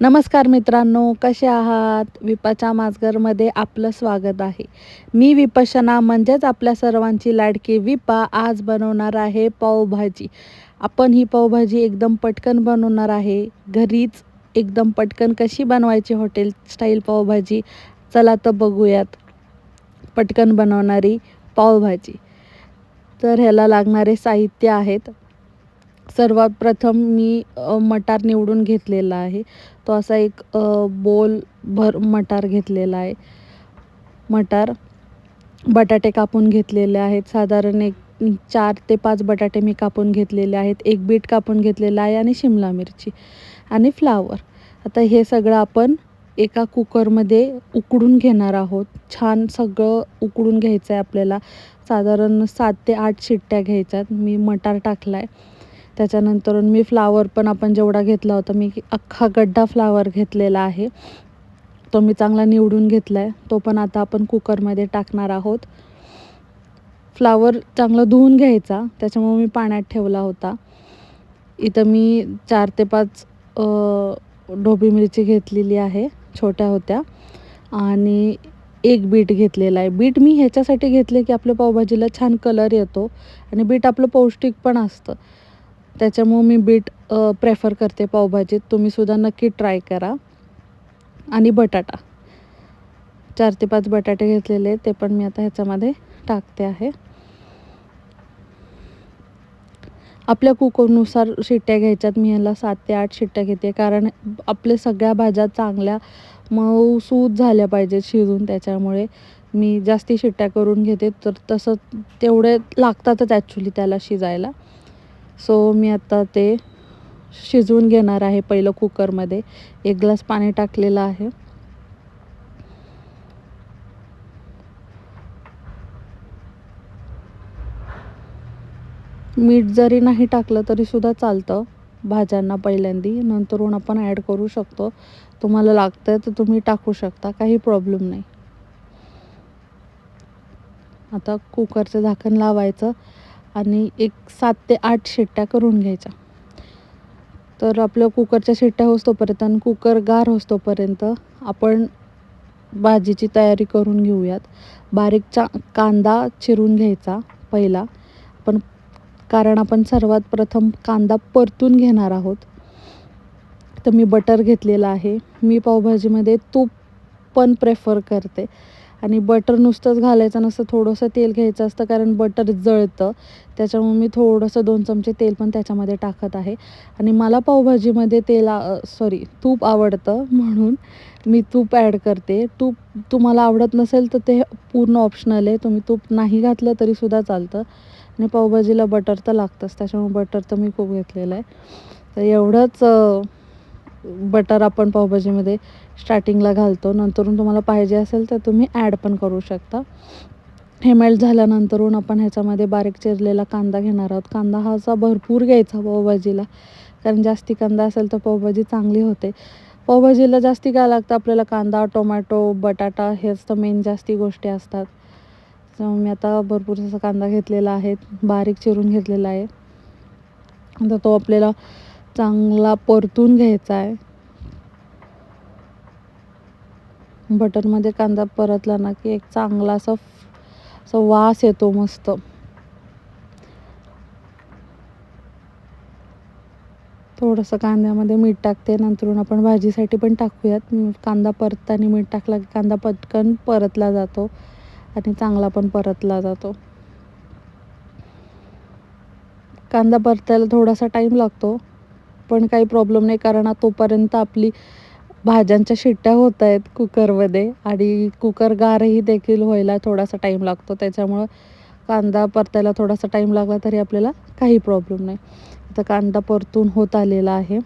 नमस्कार मित्रांनो कसे आहात? विपाच्या माजगरमध्ये आपलं स्वागत आहे. मी विपशना म्हणजेच आपल्या सर्वांची लाडकी विपा आज बनवणार आहे पावभाजी. आपण ही पावभाजी एकदम पटकन बनवणार आहे. घरीच एकदम पटकन कशी बनवायची हॉटेल स्टाईल पावभाजी चला तर बघूयात. पटकन बनवणारी पावभाजी. तर ह्याला लागणारे साहित्य आहेत. सर्वात प्रथम मी मटार निवडून घेतलेला आहे. तो असा एक बोल भर मटार घेतलेला आहे. मटार बटाटे कापून घेतलेले आहेत. साधारण एक चार ते पाच बटाटे मी कापून घेतलेले आहेत. एक बीट कापून घेतलेला आहे आणि शिमला मिरची आणि फ्लावर. आता हे सगळं आपण एका कुकरमध्ये उकडून घेणार आहोत. छान सगळं उकडून घ्यायचं आहे आपल्याला. साधारण सात ते आठ शिट्ट्या घ्यायच्यात. मी मटार टाकला आहे त्याच्यानंतर मी फ्लावर पण आपण जेवढा घेतला होता मी अख्खा गड्डा फ्लावर घेतलेला आहे. तो मी चांगला निवडून घेतला आहे तो पण आता आपण कुकरमध्ये टाकणार आहोत. फ्लावर चांगलं धुवून घ्यायचा त्याच्यामुळे मी पाण्यात ठेवला होता. इथं मी चार ते पाच ढोबी मिरची घेतलेली आहे छोट्या होत्या. आणि एक बीट घेतलेला आहे. बीट मी ह्याच्यासाठी घेतले की आपल्या पावभाजीला छान कलर येतो. आणि बीट आपलं पौष्टिक पण असतं. त्याच्यामुळं मी बीट प्रेफर करते पावभाजीत तुम्हीसुद्धा नक्की ट्राय करा. आणि बटाटा. चार ते पाच बटाटे घेतलेले ते पण मी आता ह्याच्यामध्ये टाकते आहे. आपल्या कुकरनुसार शिट्ट्या घ्यायच्यात. मी ह्याला सात ते आठ शिट्ट्या घेते. कारण आपल्या सगळ्या भाज्या चांगल्या मऊसूद झाल्या पाहिजेत शिजून. त्याच्यामुळे मी जास्ती शिट्ट्या करून घेते. तर तसं तेवढे लागतातच ॲक्च्युली त्याला शिजायला. सो मी आता ते शिजवून घेणार आहे पहिलं कुकरमध्ये. एक ग्लास पाणी टाकलेलं आहे. मीठ जरी नाही टाकलं तरीसुद्धा चालतं भाज्यांना पहिल्यांदी. नंतरून आपण ॲड करू शकतो. तुम्हाला लागतं तर तुम्ही टाकू शकता. काही प्रॉब्लेम नाही. आता कुकरचं झाकण लावायचं. आणि एक सात ते आठ शिट्ट्या करून घ्यायच्या. तर आपलं कुकरच्या शिट्ट्या होतोपर्यंत आणि कुकर गार होतोपर्यंत आपण भाजीची तयारी करून घेऊयात. बारीकचा कांदा चिरून घ्यायचा पहिला. पण कारण आपण सर्वात प्रथम कांदा परतून घेणार आहोत. तर मी बटर घेतलेलं आहे. मी पावभाजीमध्ये तूप पण प्रेफर करते. आणि बटर नुसतंच घालायचं नसतं थोडंसं तेल घ्यायचं असतं कारण बटर जळतं. त्याच्यामुळे मी थोडंसं दोन चमचे तेल पण त्याच्यामध्ये टाकत आहे. आणि मला पावभाजीमध्ये तेल सॉरी तूप आवडतं म्हणून मी तूप ॲड करते. तूप तुम्हाला आवडत नसेल तर ते पूर्ण ऑप्शनल आहे. तुम्ही तूप नाही घातलं तरीसुद्धा चालतं. आणि पावभाजीला बटर तर लागतंच. त्याच्यामुळे बटर तर मी खूप घेतलेलं आहे. तर एवढंच बटर आपण पावभाजीमध्ये स्टार्टिंगला घालतो. नंतरून तुम्हाला पाहिजे असेल तर तुम्ही ॲड पण करू शकता. हे मेल्ट झाल्यानंतरून आपण ह्याच्यामध्ये बारीक चिरलेला कांदा घेणार आहोत. कांदा हा असा भरपूर घ्यायचा पावभाजीला. कारण जास्ती कांदा असेल तर पावभाजी चांगली होते. पावभाजीला जास्ती काय लागतं? आपल्याला कांदा टोमॅटो बटाटा हेच तर मेन जास्ती गोष्टी असतात. मी आता भरपूर असा कांदा घेतलेला आहे. बारीक चिरून घेतलेला आहे. तर तो आपल्याला चांगला परतून घ्यायचा आहे. बटरमध्ये कांदा परतला ना की एक चांगला असा असा वास येतो मस्त. थोडंसं कांद्यामध्ये मीठ टाकते नंतरून आपण भाजीसाठी पण टाकूयात. कांदा परतताना मीठ टाकला की कांदा पटकन परतला जातो आणि चांगला पण परतला जातो. कांदा परतायला थोडासा टाईम लागतो. पण काही प्रॉब्लेम नाही कारण तोपर्यंत आपली भाज्यांच्या शिट्ट्या होत आहेत कुकरमध्ये आणि कुकर गारही देखील व्हायला थोडासा टाईम लागतो. त्याच्यामुळं कांदा परतायला थोडासा टाईम लागला तरी आपल्याला काही प्रॉब्लेम नाही. आता कांदा परतून होत आलेला आहे.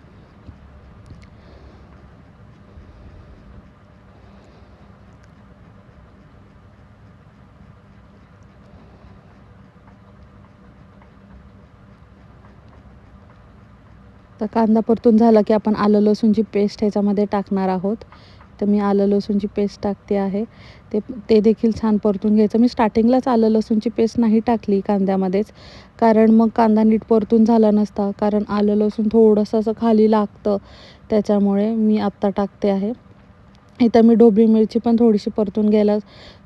तर कांदा परतून झाला की आपण आलं लसूणची पेस्ट ह्याच्यामध्ये टाकणार आहोत. तर मी आलं लसूणची पेस्ट टाकते आहे. ते ते देखील छान परतून घ्यायचं. मी स्टार्टिंगलाच आलं लसूणची पेस्ट नाही टाकली कांद्यामध्येच. कारण मग कांदा नीट परतून झाला नसता. कारण आलं लसूण थोडंसं असं खाली लागतं. त्याच्यामुळे मी आत्ता टाकते आहे. इथं मी ढोबळी मिरची पण थोडीशी परतून घ्यायला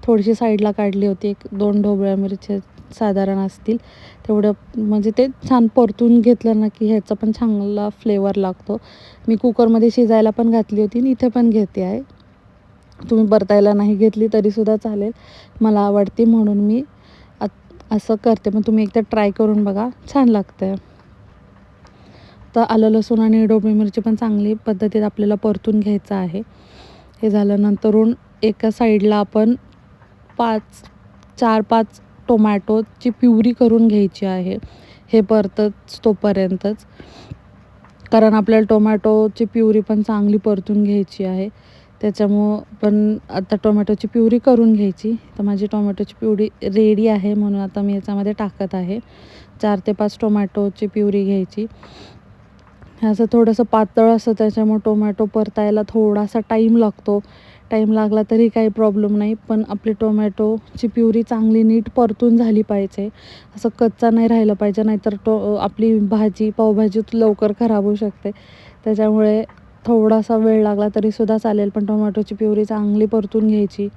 थोडीशी साईडला काढली होती. एक दोन ढोबळ्या मिरच्या साधारण असतील. तेवढं म्हणजे ते छान परतून घेतलं ना की ह्याचा पण चांगला फ्लेवर लागतो. मी कुकरमध्ये शिजायला पण घातली होती आणि इथे पण घेते आहे. तुम्ही परतायला नाही घेतली तरीसुद्धा चालेल. मला आवडते म्हणून मी असं करते. पण तुम्ही एकदा ट्राय करून बघा. छान लागतं आहे तर आलं लसूण आणि डोबळी मिरची पण चांगली पद्धतीत आपल्याला परतून घ्यायचं आहे. हे झाल्यानंतरून एका साईडला आपण पाच चार पाच टोमॅटोची प्युरी करून घ्यायची आहे. हे परतच तोपर्यंतच. कारण आपल्याला टोमॅटोची प्युरी पण चांगली परतून घ्यायची आहे. त्याच्यामुळं पण आता टोमॅटोची प्युरी करून घ्यायची. तर माझी टोमॅटोची प्युरी रेडी आहे म्हणून आता मी याच्यामध्ये टाकत आहे. चार ते पाच टोमॅटोची प्युरी घ्यायची. असं थोडंसं पातळ असं त्याच्यामुळे टोमॅटो परतायला थोडासा टाईम लागतो. टाईम लागला तरी काही प्रॉब्लेम नाही. पण आपली टोमॅटोची प्युरी चांगली नीट परतून झाली पाहिजे. असं कच्चा नाही राहिलं पाहिजे नाहीतर टो आपली भाजी पावभाजी लवकर खराब होऊ शकते. त्याच्यामुळे थोडासा वेळ लागला तरीसुद्धा चालेल पण टोमॅटोची प्युरी चांगली परतून घ्यायची.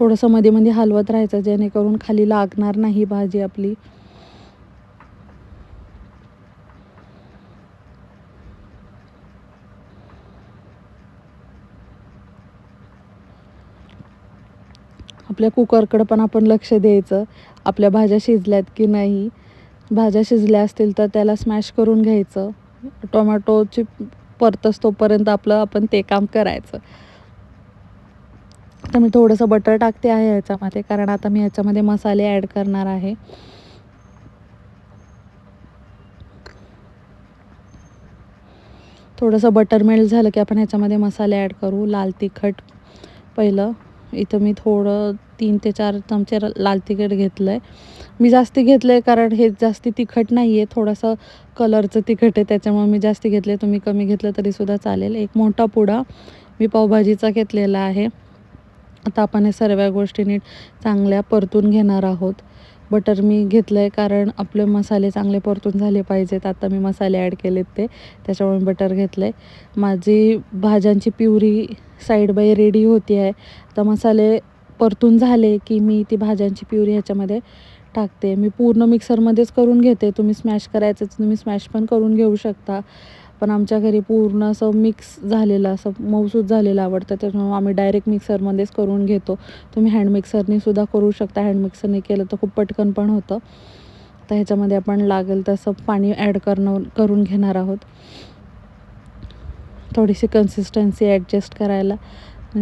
थोडंसं मध्ये मध्ये हलवत राहायचं जेणेकरून खाली लागणार नाही भाजी आपली. आपल्या कुकरकडं पण आपण लक्ष द्यायचं. आपल्या भाज्या शिजल्यात की नाही. भाज्या शिजल्या असतील तर त्याला स्मॅश करून घ्यायचं. टोमॅटोची परतस तोपर्यंत आपलं आपण ते काम करायचं. तर मी थोडंसं बटर टाकते आहे ह्याच्यामध्ये कारण आता मी ह्याच्यामध्ये मसाले ॲड करणार आहे. थोडंसं बटर मेल्ट झालं की आपण ह्याच्यामध्ये मसाले ॲड करू. लाल तिखट पहिलं. इथं मी थोडं तीन ते चार चमचे लाल तिखट घेतलं आहे मी जास्ती घेतलं आहे कारण हे जास्ती तिखट नाही आहे थोडंसं कलरचं तिखट आहे त्याच्यामुळे मी जास्ती घेतले तुम्ही कमी घेतलं तरीसुद्धा चालेल. एक मोठा पुडा मी पावभाजीचा घेतलेला आहे. आता आपण हे सर्व गोष्टी नीट चांगल्या परतून घेणार आहोत. बटर मी घेतलं आहे कारण आपले मसाले चांगले परतून झाले पाहिजेत. आता मी मसाले ॲड केलेत ते. त्याच्यामुळे बटर घेतलं आहे माझी भाज्यांची प्युरी साईड बाय रेडी होती आहे तर मसाले परतून झाले की मी ती भाज्यांची प्युरी ह्याच्यामध्ये टाकते. मी पूर्ण मिक्सरमध्येच करून घेते. तुम्ही स्मॅश करायचं तुम्ही स्मॅश पण करून घेऊ शकता. पण आमच्या घरी पूर्ण असं मिक्स झालेलं असं मऊसूद झालेलं आवडतं. त्याच्यामुळे आम्ही डायरेक्ट मिक्सरमध्येच करून घेतो. तुम्ही हँड मिक्सरनेसुद्धा करू शकता. हँड मिक्सरने केलं तर खूप पटकन पण होतं. तर ह्याच्यामध्ये आपण लागेल तसं पाणी ॲड करणं करून घेणार आहोत. थोडीशी कन्सिस्टन्सी ॲडजस्ट करायला.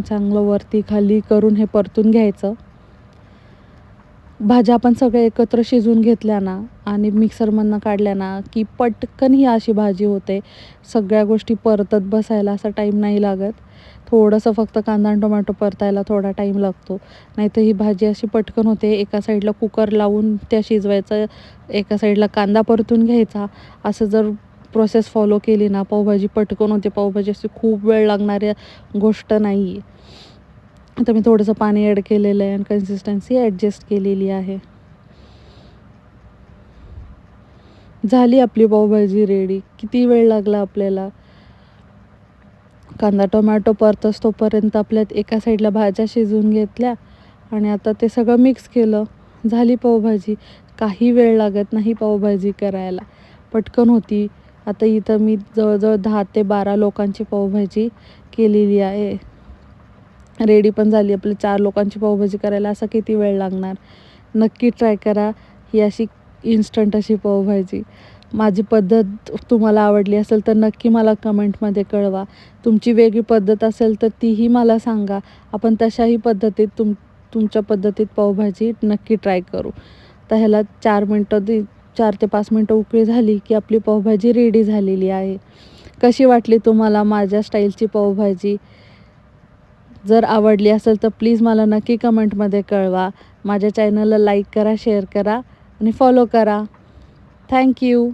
चांगलं वरती खाली करून हे परतून घ्यायचं. भाज्या आपण सगळ्या एकत्र शिजून घेतल्या ना आणि मिक्सरमधनं काढल्या ना की पटकन ही अशी भाजी होते. सगळ्या गोष्टी परतत बसायला असा टाईम नाही लागत. थोडंसं फक्त कांदा आणि टोमॅटो परतायला थोडा टाईम लागतो. नाहीतर ही भाजी अशी पटकन होते एका साईडला कुकर लावून त्या शिजवायचं एका साईडला कांदा परतून घ्यायचा. असं जर प्रोसेस फॉलो केली ना पावभाजी पटकन होते. पावभाजी अशी खूप वेळ लागणाऱ्या गोष्ट नाही. आहे आता मी थोडंसं पाणी ॲड केलेलं आहे आणि कन्सिस्टन्सी ॲडजस्ट केलेली आहे. झाली आपली पावभाजी रेडी किती वेळ लागला आपल्याला? कांदा टोमॅटो परतस तोपर्यंत आपल्यात एका साईडला भाज्या शिजवून घेतल्या आणि आता ते सगळं मिक्स केलं. झाली पावभाजी. काही वेळ लागत नाही पावभाजी करायला. पटकन होती. आता इथं मी जवळजवळ दहा ते बारा लोकांची पावभाजी केलेली आहे. रेडी पण झाली आपली. चार लोकांची पावभाजी करायला असा किती वेळ लागणार? नक्की ट्राय करा ही अशी इन्स्टंट अशी पावभाजी. माझी पद्धत तुम्हाला आवडली असेल तर नक्की मला कमेंटमध्ये कळवा. तुमची वेगळी पद्धत असेल तर तीही मला सांगा. आपण तशाही पद्धतीत तुम तुमच्या पद्धतीत पावभाजी नक्की ट्राय करू. तर ह्याला चार मिनटं दि चार ते पाच मिनटं उकळी झाली की आपली पावभाजी रेडी झालेली आहे. कशी वाटली तुम्हाला माझ्या स्टाईलची पावभाजी? जर आवडली असेल तर प्लीज मला नक्की कमेंटमध्ये कळवा. माझ्या चॅनलला लाईक करा शेअर करा आणि फॉलो करा. थँक्यू